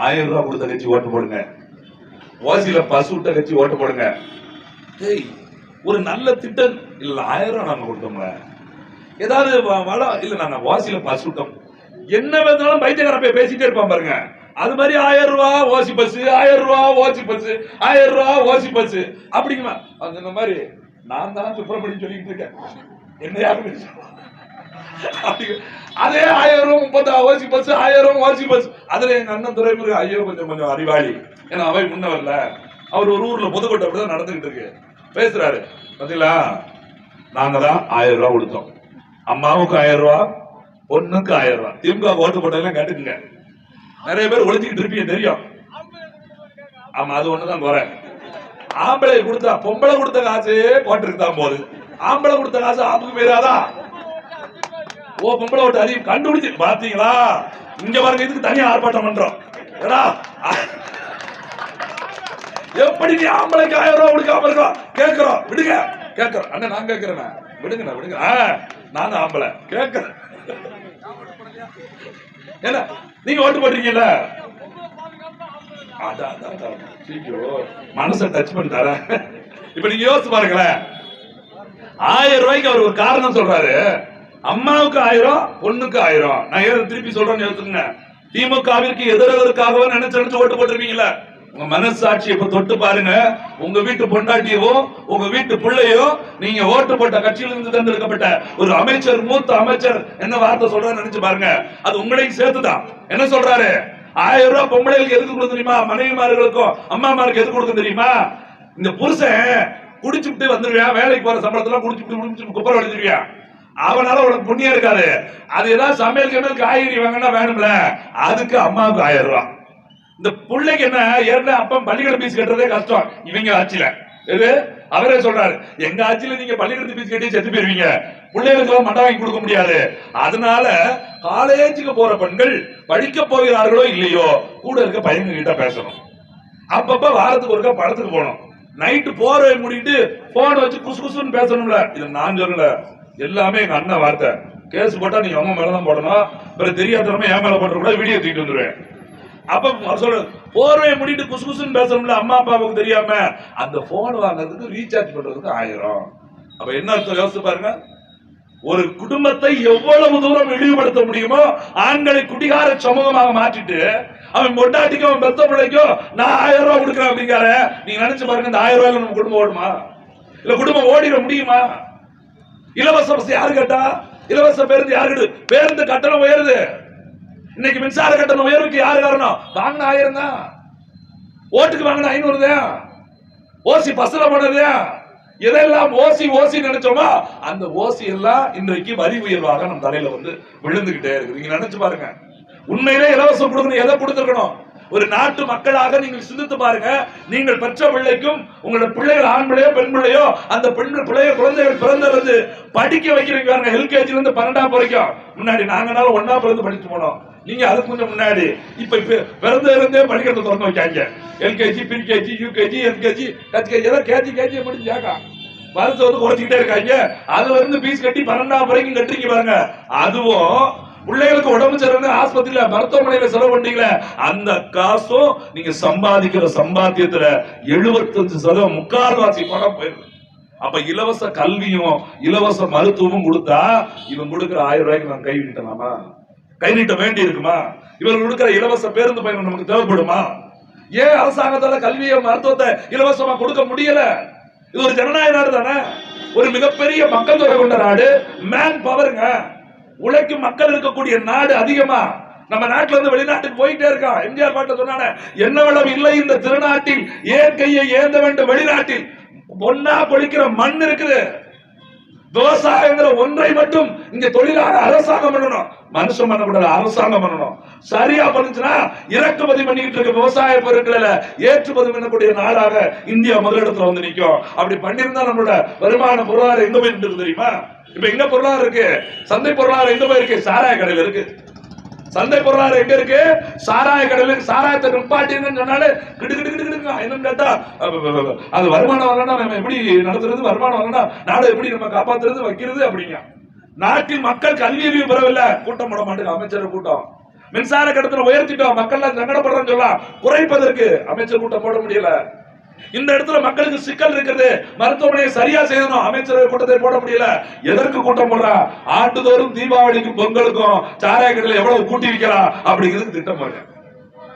ஆயிரம் ரூபாய் கொடுத்த கட்சி ஓட்டு போடுங்க. ஓசியில பசு விட்ட கட்சி ஓட்டு போடுங்க. ஏய் ஒரு நல்ல திட்டம். இல்ல ஆயிரம் ரூபாய் நாங்க கொடுத்தோம்ல. ஏதாவது வ- வளம் இல்ல நாங்க ஓசியில பசு விட்டோம். என்ன வேணாலும் பைத்தியக்காரன் போய் பேசிட்டே இருப்பான் பாருங்க. அது மாதிரி ஆயிரம் ரூபா ஓசி பஸ் ஆயிரம் ரூபா ஓசி பஸ் ஆயிரம் ரூபா ஓசி பஸ் அப்படிங்களா அது இந்த மாதிரி நான் தான் சுப்பிரமணியம் சொல்லிட்டு இருக்கேன். என்ன யாரும் அப்படி அதே ஆயிரம் முப்பத்தி முப்பத்தா ஓசி பஸ் ஆயிரம் ஓசி பஸ் அதுல எங்க அண்ணன் துறைமுருக ஐயோ கொஞ்சம் கொஞ்சம் அறிவாளி. ஏன்னா அவை முன்ன வரல அவர் ஒரு ஊர்ல புதுக்கோட்டை அப்படிதான் நடந்துகிட்டு இருக்கு. பேசுறாரு. பாத்தீங்களா? நாங்க தான் ஆயிரம் ரூபாய் கொடுத்தோம். அம்மாவுக்கு ஆயிரம் ரூபாய் பொண்ணுக்கு ஆயிரம் ரூபாய் திமுக ஓட்டு போட்டதெல்லாம் கேட்டுக்குங்க. நிறைய பேர் ஒழிச்சுக்கிட்டு இருப்பீங்க தெரியும். ஆமா அது ஒண்ணுதான் குறை. ஆம்பளை கொடுத்தா பொம்பளை கொடுத்த காசு போட்டிருக்கு தான் போகுது ஆம்பளை கொடுத்த காசு ஆப்புக்கு போயிடாதான் ஓ பொம்பளை ஓட்டு அதிகம் கண்டுபிடிச்சு. பாத்தீங்களா? இங்க பாருங்க இதுக்கு தனியா ஆர்ப்பாட்டம் பண்றோம். எப்படி நீ ஆம்பளைக்கு ஆயிரம் ரூபாய் கொடுக்காம இருக்கோம் கேட்கிறோம் விடுங்க. கேட்கிறோம் அண்ணா நான் கேட்கிறேன் விடுங்க விடுங்க. ஆ, ஆம்பளை. கேட்கிறேன் என்ன? நீங்க ஓட்டு போட்டீங்கல்ல அதான், மனசை டச் பண்ணிட்டாரா. இப்ப நீங்க யோசிச்சு பாருங்களேன். ஆயிரம் ரூபாய்க்கு அவர் ஒரு காரணம் சொல்றாரு. அம்மாவுக்கு ஆயிரம் பொண்ணுக்கு ஆயிரம். நான் ஏன் திருப்பி சொல்றேன்னு யோசிச்சுங்க திமுகவிற்கு எதிரவருக்காகவே நினைச்சு நினைச்சு ஓட்டு போட்டிருப்பீங்களா உங்க மனசாட்சி இப்ப தொட்டு பாருங்க. உங்க வீட்டு பொண்டாட்டியவோ உங்க வீட்டு பிள்ளையோ நீங்க ஓட்டு போட்ட கட்சியிலிருந்து தேர்ந்தெடுக்கப்பட்ட ஒரு அமைச்சர் மூத்த அமைச்சர் என்ன வார்த்தை சொல்றாரு நினைச்சு பாருங்க. அது உங்களையும் சேர்த்துதான். என்ன சொல்றாரு? ஆயிரம் ரூபாய் பொம்பளைகளுக்கு எதுக்கு கொடுக்க தெரியுமா? மனைவிமார்களுக்கும் அம்மாமாருக்கு எதுக்கு கொடுக்க தெரியுமா? இந்த புருஷன் குடிச்சுட்டு வந்துருவியா? வேலைக்கு போற சம்பளத்துல குடிச்சுட்டு குடிச்சுட்டு குப்பரை அடிச்சிருவியா அவனால உனக்கு புண்ணியம் இருக்காது. அது ஏதாவது சமையல் கமையல் காய்கறி வாங்கினா வேணும்ல. அதுக்கு அம்மாவுக்கு ஆயிரம் ரூபா. இந்த பிள்ளைக்கு என்ன ஏற்கனவே அப்பா பள்ளிக்கூட பீஸ் கட்டுறதே கஷ்டம். இவங்க ஆட்சியில. இது அவரே சொல்றாரு. எங்க ஆட்சியில நீங்க பள்ளிக்கூடத்து பீஸ் கட்டி செத்து போயிருவீங்க. பிள்ளைகளுக்கு மட்டம் மண்டை வாங்கி கொடுக்க முடியாது. அதனால காலேஜுக்கு போற பெண்கள் படிக்க போகிறார்களோ இல்லையோ கூட இருக்க பையங்க கிட்ட பேசணும். அப்பப்ப வாரத்துக்கு ஒருக்கா படத்துக்கு போகணும். நைட்டு போற முடிக்கிட்டு போன் வச்சு குசு குசுன்னு பேசணும்ல. இது நான் சொல்லல. எல்லாமே எங்க அண்ணன் வார்த்தை. கேஸ் போட்டா நீ அவங்க மேலதான் போடணும். பிறகு தெரியாதனமா என் மேல போட்டு கூட வீடியோ தூக்கிட்டு வந்துருவேன். அப்ப சொல்ற போர்வையை முடிட்டு குசு குசுன்னு பேசணும்ல அம்மா அப்பாவுக்கு தெரியாம. அந்த போன் வாங்குறதுக்கு ரீசார்ஜ் பண்றதுக்கு ஆயிரம். அப்ப என்ன அர்த்தம்? யோசிச்சு பாருங்க. ஒரு குடும்பத்தை எவ்வளவு தூரம் இழிவுபடுத்த முடியுமோ ஆண்களை குடிகார சமூகமாக மாற்றிட்டு அவன் பொண்டாட்டிக்கும் அவன் பெத்த பிள்ளைக்கும் நான் ஆயிரம் ரூபாய் கொடுக்குறேன் அப்படிங்கார நீங்க நினைச்சு பாருங்க இந்த ஆயிரம் ரூபாய்ல நம்ம குடும்பம் ஓடுமா? இல்ல குடும்பம் ஓடிட முடியுமா? இலவச பஸ் யாரு கேட்டா? இலவச பேருந்து யாரு கேட்டு பேருந்து கட்டணம் உயருது. இன்னைக்கு மின்சார கட்டணம் உயர்வுக்கு யார் காரணம்? வாங்கின ஆயிரம் தான். ஓட்டுக்கு வாங்கின ஐநூறு தான். ஓசி பஸ்ல போனது எதெல்லாம் ஓசி ஓசி நினைச்சோமா அந்த ஓசி எல்லாம் இன்றைக்கு வரி உயர்வாக நம்ம தலையில வந்து விழுந்துகிட்டே இருக்கு நீங்க நினைச்சு பாருங்க. உண்மையிலே இலவசம் கொடுக்கணும். எதை கொடுத்துருக்கணும்? ஒரு நாட்டு மக்களாக நீங்கள் சிந்தித்து பாருங்க. நீங்கள் பெற்ற பிள்ளைக்கும் உங்களோட பிள்ளைகள் ஆண் பிள்ளையோ பெண் பிள்ளையோ அந்த பெண் பிள்ளைய குழந்தைகள் பிறந்திருந்து படிக்க வைக்கிறீங்க பாருங்க. எல்கேஜில இருந்து பன்னெண்டாம் வரைக்கும். முன்னாடி நாங்கனாலும் ஒன்னா பிறந்து படிச்சு போனோம். நீங்க அதுக்கு கொஞ்சம் முன்னாடி. இப்ப பிறந்த இருந்தே படிக்கிறத திறந்து வைக்காங்க LKG pre KG UKG LKG KG ஏதோ கேஜி கேஜி முடிஞ்சாக்கா வருஷம் வந்து குறைச்சிக்கிட்டே இருக்காங்க அதுல இருந்து பீஸ் கட்டி பன்னெண்டாம் வரைக்கும் கட்டுறீங்க பாருங்க. அதுவும் பிள்ளைகளுக்கு உடம்பு சரியில்லை ஆஸ்பத்திரியில மருத்துவமனையில செலவு பண்ணீங்களே அந்த காசும் நீங்க சம்பாதிக்கிற சம்பாத்தியத்துல எழுபத்தஞ்சு சதவீதம் முக்கால்வாசி பணம் போயிருக்கு. அப்ப இலவச கல்வியும் இலவச மருத்துவமும் கொடுத்தா இவன் கொடுக்கிற ஆயிரம் ரூபாய்க்கு நான் கை நீட்டலாமா? கை நீட்ட வேண்டி இருக்குமா? இவர்கள் கொடுக்கிற இலவச பேருந்து பயணம் நமக்கு தேவைப்படுமா? ஏன் அரசாங்கத்தால கல்வியை மருத்துவத்தை இலவசமா கொடுக்க முடியல? இது ஒரு ஜனநாயக நாடு தானே ஒரு மிகப்பெரிய மக்கள் தொகை கொண்ட நாடு. மேன் பவருங்க உழைக்கும் மக்கள் இருக்கக்கூடிய நாடு அதிகமா. நம்ம நாட்டுல இருந்து வெளிநாட்டுக்கு போயிட்டே இருக்கான் எம்ஜிஆர் பாட்ட சொன்னான என்ன வளம் இல்லை இந்த திருநாட்டில் ஏன் கையை ஏந்த வேண்டும் வெளிநாட்டில்? பொன்னா பொழிக்கிற மண் இருக்குது. விவசாயங்கிற ஒன்றை மட்டும் இங்க தொழிலாக அரசாங்கம் பண்ணணும். மனுஷன் பண்ணக்கூடாது அரசாங்கம் பண்ணணும். சரியா பண்ணுச்சுன்னா இறக்குமதி பண்ணிட்டு இருக்க விவசாய பொருட்களில் ஏற்றுமதி பண்ணக்கூடிய நாடாக இந்தியா முதலிடத்துல வந்து நிக்கும் அப்படி பண்ணியிருந்தா நம்மளோட வருமான பொருளாதாரம் எங்க போயிட்டு தெரியுமா? இப்ப எங்க பொருளாதாரம் இருக்கு? சந்தை பொருளாதாரம் எங்க போயிருக்கு? சாராய கடையில் இருக்கு. சந்தை பொருளாதாரம் எங்க இருக்கு? சாராய கடையில் இருக்கு. சாராயத்தை நிப்பாட்டின்னு சொன்னாலே கிடு கிடு கிடு கிடுங்க. என்னன்னு கேட்டா அது வருமானம் வரணும் நம்ம எப்படி நடத்துறது? வருமானம் வரணும் நாடு எப்படி நம்ம காப்பாத்துறது வைக்கிறது அப்படிங்க. நாட்டில் மக்கள் கல்வி அறிவு பெறவில்லை. கூட்டம் போட மாட்டேங்க அமைச்சர் கூட்டம். மின்சார கடத்துல உயர்த்திட்டோம். மக்கள் சங்கடப்படுறோம்னு சொல்லலாம். குறைப்பதற்கு அமைச்சர் கூட்டம் போட முடியல. இந்த இடத்துல மக்களுக்கு சிக்கல் இருக்குது. மருத்துவமனையை சரியா செய்யணும். அமைச்சரவை கூட்டத்தை போட முடியல. எதற்கு கூட்டம் போடுறா? ஆண்டுதோறும் தீபாவளிக்கும் பொங்கலுக்கும் சாராய கடையில் எவ்வளவு கூட்டி வைக்கலாம் அப்படிங்கிறது திட்டம் போடுறேன்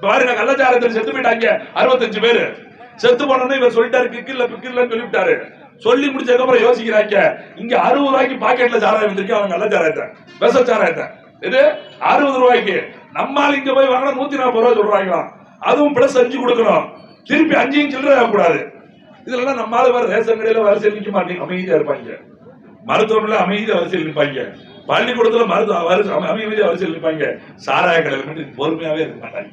பாருங்க கள்ளச்சாரத்தில் செத்து போயிட்டாங்க. அறுபத்தஞ்சு பேரு. செத்து போனோம்னு இவர் சொல்லிட்டாரு கிக்கில்ல பிக்கில்லன்னு சொல்லிவிட்டாரு. சொல்லி முடிச்சதுக்கு அப்புறம் யோசிக்கிறாங்க. இங்க அறுபது ரூபாய்க்கு பாக்கெட்ல சாராயம் வந்திருக்கு அவங்க சாராயத்தை. விச சாராயத்தை. இது அறுபது ரூபாய்க்கு. நம்மால் இங்க போய் வாங்கினா நூத்தி நாற்பது ரூபாய் சொல்றாங்களாம். அதுவும் பிளஸ் செஞ்சு கொடுக்கணும். திருப்பி அஞ்சையும் சில்லறை கூடாது நம்ம ஆளு வர ரேஷன் கடையில வரிசையில் நிற்க மாட்டீங்க அமைதியா இருப்பாங்க. மருத்துவமனையில அமைதியா வரிசையில் நிற்பாங்க பள்ளிக்கூடத்துல மருத்துவ வரிசை அமை- அமைதியா வரிசையில் நிற்பாங்க சாராய கடையில் மட்டும் பொறுமையாவே இருக்க மாட்டாங்க.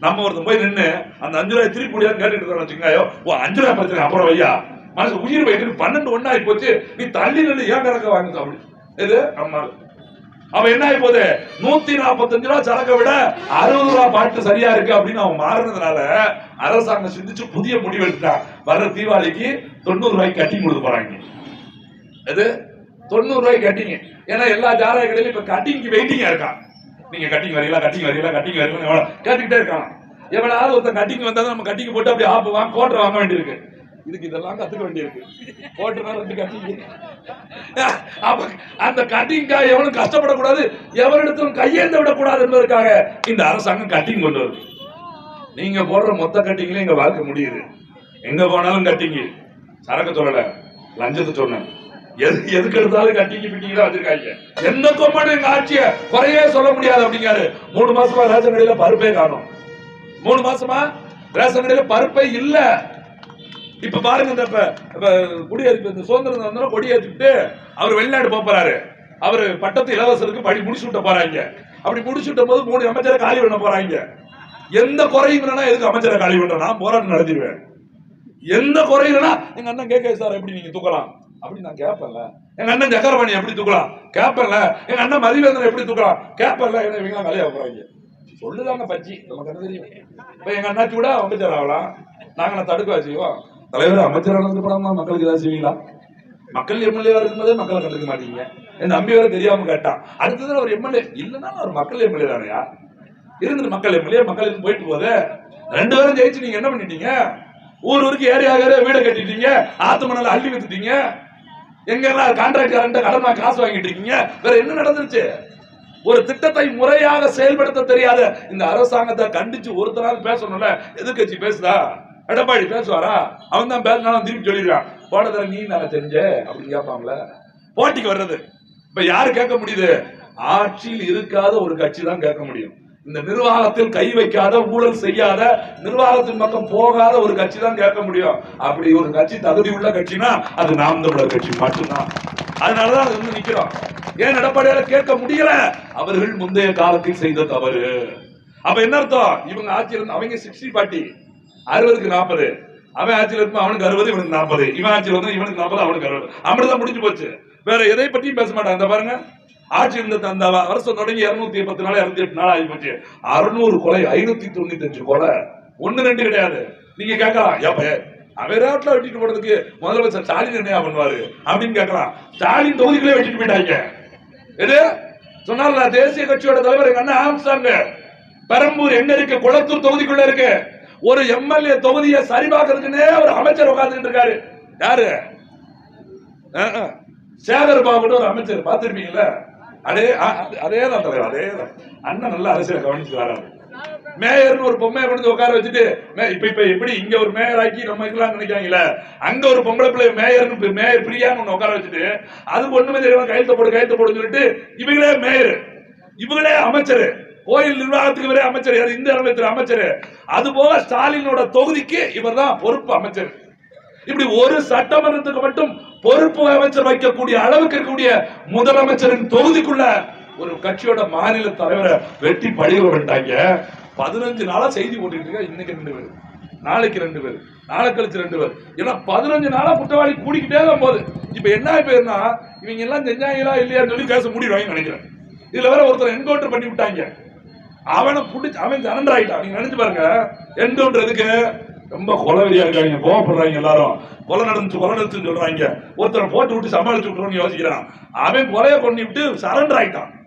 நம்ம ஒருத்தன் போய் நின்று அந்த அஞ்சு ரூபாய் திருப்பி முடியாது கேட்டுட்டு இருக்கோம் வச்சுக்கோங்க. ஓ அஞ்சு ரூபாய் பிரச்சனை அப்புறம் வையா? மனசு உயிர் வைக்கிறது பன்னெண்டு ஒண்ணு போச்சு. நீ தள்ளி நின்று ஏன் கணக்க வாங்க அப்படி? இது நம்மளால அவன் என்ன ஆகி போகுது? நூத்தி நாற்பத்தஞ்சு ரூபா சரக்கை விட அறுபது ரூபா பாட்டு சரியா இருக்கு அப்படின்னு அவன் மாறினதுனால அரசாங்கம் சிந்திச்சு புதிய முடிவு எடுத்துட்டான். வர்ற தீபாவளிக்கு தொண்ணூறு ரூபாய்க்கு கட்டி கொடுக்க போறாங்க. எது? தொண்ணூறு ரூபாய்க்கு கட்டிங்க ஏன்னா எல்லா ஜாராய கடையிலும் இப்ப கட்டிங்க்கு வெயிட்டிங்கா இருக்கான். நீங்க கட்டிங் வரீங்களா கட்டிங் வரீங்களா கட்டிங் வரீங்களா கேட்டுக்கிட்டே இருக்கான். எவ்வளவு ஒருத்தன் கட்டிங் வந்தா நம்ம கட்டிங் போட்டு அப்படியே ஆப்பு வாங்க கோட்டை வாங்க வேண்டியிருக்கு. இதுக்கு இதெல்லாம் கத்துக்க வேண்டியிருக்கு. கோட்டுனா ரெண்டு கட்டிங் அப்ப அந்த கட்டிங்காக எவனும் கஷ்டப்படக்கூடாது எவரிடத்திலும் கையேந்த விடக்கூடாது என்பதற்காக இந்த அரசாங்கம் கட்டிங் கொண்டு வருது. நீங்க போடுற மொத்த கட்டிங்லயும் எங்க வாழ்க்கை முடியுது. எங்க போனாலும் கட்டிங்க சரக்கு சொல்லலை லஞ்சத்தை சொன்னேன் எது எதுக்கு எடுத்தாலும் கட்டிங்க பிட்டிங்க தான் வச்சிருக்காங்க. எந்த கொம்பனும் எங்க ஆட்சிய குறையே சொல்ல முடியாது அப்படிங்காரு மூணு மாசமா ரேஷன் கடையில பருப்பே காணும். மூணு மாசமா ரேஷன் கடையில பருப்பே இல்லை. இப்ப பாருங்க இந்த இப்ப குடியேறி இந்த சுதந்திரம் தினம் கொடியேற்றிட்டு அவர் வெளிநாடு போறாரு. அவர் பட்டத்து இளவரசருக்கு படி முடிச்சு விட்ட போறாங்க. அப்படி முடிச்சு விட்ட போது மூணு அமைச்சரை காலி பண்ண போறாங்க. எந்த குறையும் இல்லைன்னா எதுக்கு அமைச்சரை காலி பண்ற நான் போராட்டம் நடத்திடுவேன். எந்த குறையும் இல்லைன்னா எங்க அண்ணன் கேட்க சார் எப்படி நீங்க தூக்கலாம்? அப்படி நான் கேட்பேன்ல எங்க அண்ணன் ஜக்கரபாணி எப்படி தூக்கலாம்? கேட்பேன்ல எங்க அண்ணன் மதிவேந்தன் எப்படி தூக்கலாம்? கேட்பேன்ல என்ன இவங்க வேலையா போறாங்க? சொல்லுதாங்க பச்சி. நமக்கு என்ன தெரியும்? இப்ப எங்க அண்ணாச்சி கூட அமைச்சர் ஆகலாம் நாங்க நான் தடுக்க செய்வோம் தலைவர் அமைச்சர் ஆனதுக்கு மக்களுக்கு ஏதாவது செய்வீங்களா? மக்கள் எம்எல்ஏவா இருக்கும்போதே மக்களை கண்டுக்க மாட்டீங்க. என் நம்பி வேற தெரியாம கேட்டான் அடுத்தது ஒரு எம்எல்ஏ இல்லைன்னா ஒரு மக்கள் எம்எல்ஏ தானையா? இருந்துட்டு மக்கள் எம்எல்ஏ மக்களுக்கு போயிட்டு போதே ரெண்டு பேரும் ஜெயிச்சு நீங்க என்ன பண்ணிட்டீங்க? ஊர் ஊருக்கு ஏரியா ஏரியா வீடை கட்டிட்டீங்க. ஆத்து மணல அள்ளி வித்துட்டீங்க. எங்கெல்லாம் கான்ட்ராக்ட் கடனா காசு வாங்கிட்டு இருக்கீங்க? வேற என்ன நடந்துருச்சு? ஒரு திட்டத்தை முறையாக செயல்படுத்த தெரியாத இந்த அரசாங்கத்தை கண்டிச்சு ஒருத்தரால் பேசணும்ல? எதிர்கட்சி பேசுதா? எடப்பாடி பேசுவாரா? அவன் தான் பேசினாலும் திருப்பி சொல்லிடுறான். போன தடவை நீ நான் செஞ்ச அப்படின்னு கேட்பாங்கள போட்டிக்கு வர்றது. இப்ப யாரு கேட்க முடியுது? ஆட்சியில் இருக்காத ஒரு கட்சி தான் கேட்க முடியும். இந்த நிர்வாகத்தில் கை வைக்காத ஊழல் செய்யாத நிர்வாகத்தின் பக்கம் போகாத ஒரு கட்சி தான் கேட்க முடியும். அப்படி ஒரு கட்சி தகுதி உள்ள கட்சினா அது நாம் தமிழர் கட்சி மட்டும்தான். அதனாலதான் அது வந்து நிக்கிறோம். ஏன் எடப்பாடியால கேட்க முடியல? அவர்கள் முந்தைய காலத்தில் செய்த தவறு. அப்ப என்ன அர்த்தம்? இவங்க ஆட்சியில் அவங்க சிக்ஸ்டி பார்ட்டி அறுபதுக்கு நாற்பது அவன் ஆட்சியில் இருக்கும் அவனுக்கு அறுபது இவனுக்கு நாற்பது இவன் ஆட்சியில் வந்து இவனுக்கு நாற்பது அவனுக்கு அறுபது. அப்படிதான் முடிஞ்சு போச்சு. வேற எதை பற்றியும் பேச மாட்டாங்க அந்த பாருங்க. ஆட்சி இருந்த அந்த வருஷம் தொடங்கி இருநூத்தி பத்து நாள் இருநூத்தி எட்டு நாள் ஆகி போச்சு. அறுநூறு கொலை ஐநூத்தி தொண்ணூத்தி அஞ்சு கொலை. ஒண்ணு ரெண்டு கிடையாது. நீங்க கேட்கலாம். எப்ப அவராட்டில் வெட்டிட்டு போனதுக்கு முதலமைச்சர் ஸ்டாலின் என்ன பண்ணுவாரு? அப்படின்னு கேட்கலாம். ஸ்டாலின் தொகுதிகளே வெட்டிட்டு போயிட்டாங்க. எது? சொன்னால தேசிய கட்சியோட தலைவர் எங்க அண்ணன் ஆரம்பிச்சாங்க பெரம்பூர் எங்க இருக்கு குளத்தூர் தொகுதிக்குள்ள இருக்கு. ஒரு எம்எல்ஏ தொகுதியை சரிபார்க்கறதுக்குன்னே ஒரு அமைச்சர் உட்கார்ந்துட்டு இருக்காரு. யாரு? சேகர் பாபுன்னு ஒரு அமைச்சர் பார்த்திருப்பீங்கல்ல? அதே அதே தான் தலைவர் அதே தான் அண்ணன் நல்லா அரசியல் கவனிச்சு வராரு. மேயர்னு ஒரு பொம்மையை கொண்டு உட்கார வச்சுட்டு மே- இப்ப இப்ப எப்படி இங்க ஒரு மேயர் ஆக்கி நம்ம இருக்கலாம் நினைக்காங்கல்ல அங்க ஒரு பொம்பளை பிள்ளை மேயர்னு மேயர் பிரியான்னு ஒண்ணு உட்கார வச்சுட்டு அது ஒண்ணுமே தெரியாம கையெழுத்த போடு கையெழுத்த போடுன்னு சொல்லிட்டு இவங்களே மேயர். இவங்களே அமைச்சர். கோயில் நிர்வாகத்துக்கு இவரே அமைச்சர் யார்? இந்த அமைச்சர் அமைச்சர். அது போக ஸ்டாலினோட தொகுதிக்கு இவர்தான் பொறுப்பு அமைச்சர். இப்படி ஒரு சட்டமன்றத்துக்கு மட்டும் பொறுப்பு அமைச்சர் வைக்கக்கூடிய அளவுக்கு இருக்கக்கூடிய முதலமைச்சரின் தொகுதிக்குள்ள ஒரு கட்சியோட மாநில தலைவரை வெட்டி பழிய விட்டாங்க பதினஞ்சு நாளா செய்தி போட்டுட்டு இருக்க. இன்னைக்கு ரெண்டு பேர். நாளைக்கு ரெண்டு பேர். நாளை கழிச்சு ரெண்டு பேர். ஏன்னா பதினஞ்சு நாளா குற்றவாளி கூடிக்கிட்டே தான் போகுது இப்ப என்ன பேருனா இவங்க எல்லாம் செஞ்சாங்களா இல்லையான்னு சொல்லி பேச மூடிடுவாங்கன்னு நினைக்கிறேன். இதுல வேற ஒருத்தர் என்கவுண்டர் பண்ணி விட்டாங்க. அவனை பிடிச்சி அவன் சரண்டர் ஆயிட்டான் நீங்க நினைச்சு பாருங்க. என்கவுண்டர் ரொம்ப கொலவெறியா இருக்காங்க. கோவப்படுறாங்க எல்லாரும். கொலை நடந்துச்சு கொலை நடந்துச்சுன்னு சொல்றாங்க. ஒருத்தர் போட்டு விட்டு சமாளிச்சு விட்டுருன்னு யோசிக்கிறான். அவன் கொலையை கொண்டு விட்டு சரண்டர் ஆயிட்டான்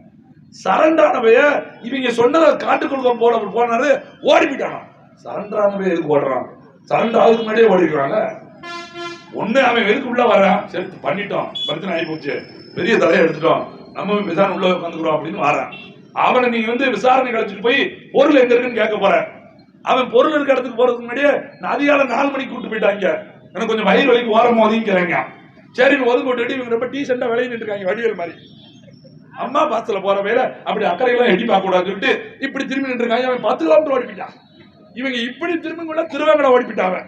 சரண்டானவைய இவங்க சொன்னதை காட்டுக்குள்ள போல போனாரு ஓடி போயிட்டானா. சரண்டானவைய எதுக்கு ஓடுறான்? சரண்டர் ஆகுதுக்கு முன்னாடியே ஓடிக்கிறாங்க ஒண்ணு அவன் எதுக்கு உள்ள வரான். சரி பண்ணிட்டோம். பிரச்சனை ஆகி போச்சு. பெரிய தலையை எடுத்துட்டோம். நம்ம விசாரணை உள்ள உட்காந்துக்கிறோம் அப்படின்னு வரான். அவனை நீ வந்து விசாரணை கழிச்சிட்டு போய் பொருள் எங்க இருக்குன்னு கேட்க போற. அவன் பொருள் இருக்க இடத்துக்கு போறதுக்கு முன்னாடியே நான் அதிகாலை நாலு மணிக்கு கூட்டு போயிட்டாங்க. எனக்கு கொஞ்சம் வயிறு வலிக்கு ஓரம் மோதிங்கிறாங்க சரின்னு ஒதுக்கு விட்டுட்டு இவங்க ரொம்ப டீசெண்டா விளையிட்டு இருக்காங்க வடிவேல் மாதிரி. அம்மா பாத்துல போற வேலை அப்படி அக்கறையெல்லாம் எட்டி பார்க்க கூடாதுன்னு சொல்லிட்டு இப்படி திரும்பி நின்று இருக்காங்க அவன் பத்து கிலோமீட்டர் ஓடிப்பிட்டான். இவங்க இப்படி திரும்பி கூட திருவேங்கட அவன்.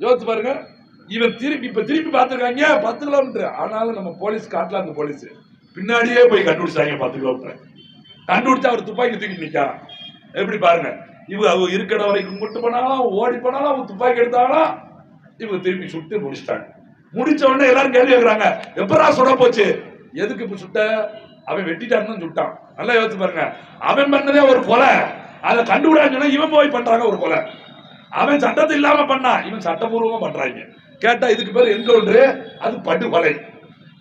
யோசிச்சு பாருங்க இவன் திருப்பி இப்ப திருப்பி பார்த்துருக்காங்க பத்து கிலோமீட்டர். ஆனாலும் நம்ம போலீஸ் காட்டலாம் அந்த போலீஸ். பின்னாடியே போய் கண்டுபிடிச்சாங்க பத்து கிலோமீட்டர் கண்டுபிடிச்சா அவர் துப்பாக்கி தூக்கி நிற்கா எப்படி பாருங்க இவங்க அவங்க இருக்கிற வரைக்கும் கும்பிட்டு போனாலும் ஓடி போனாலும் அவங்க துப்பாக்கி எடுத்தாலும் இவங்க திருப்பி சுட்டு முடிச்சிட்டாங்க. முடிச்ச உடனே எல்லாரும் கேள்வி கேட்குறாங்க எப்பரா சுட போச்சு? எதுக்கு இப்ப சுட்ட? அவன் வெட்டிட்டான்னு சுட்டான். நல்லா யோசிச்சு பாருங்க அவன் பண்ணதே ஒரு கொலை. அதை கண்டுபிடான்னு இவன் போய் பண்றாங்க ஒரு கொலை. அவன் சட்டத்தை இல்லாம பண்ணான் இவன் சட்டபூர்வமா பண்றாங்க. கேட்டா இதுக்கு பேர் என்கவுண்டர் அது படுகொலை.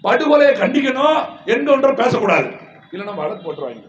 படுகொலையை கண்டிக்கணும் என்கவுண்டர் பேசக்கூடாது. இல்லைன்னா வழக்கு போட்டுருவாங்க.